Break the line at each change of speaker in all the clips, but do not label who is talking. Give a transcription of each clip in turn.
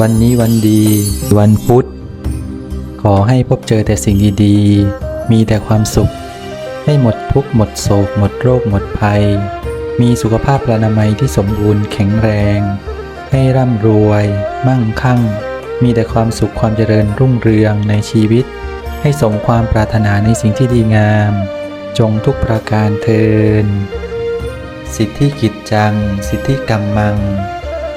วันนี้วันดี วันพุธ ขอให้พบเจอแต่สิ่งดีๆ มีแต่ความสุข ให้หมดทุกข์หมดโศก หมดโรค หมดภัย มีสุขภาพอนามัยที่สมบูรณ์แข็งแรง ให้ร่ำรวย มั่งคั่ง มีแต่ความสุขความเจริญรุ่งเรืองในชีวิต ให้สมความปรารถนาในสิ่งที่ดีงาม จงทุกประการเทินสิทธิกิจจัง สิทธิกรรมมัง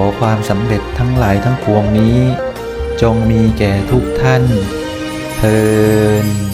อความสำเร็จทั้งหลายทั้งปวงนี้ จงมีแก่ทุกท่านเทิน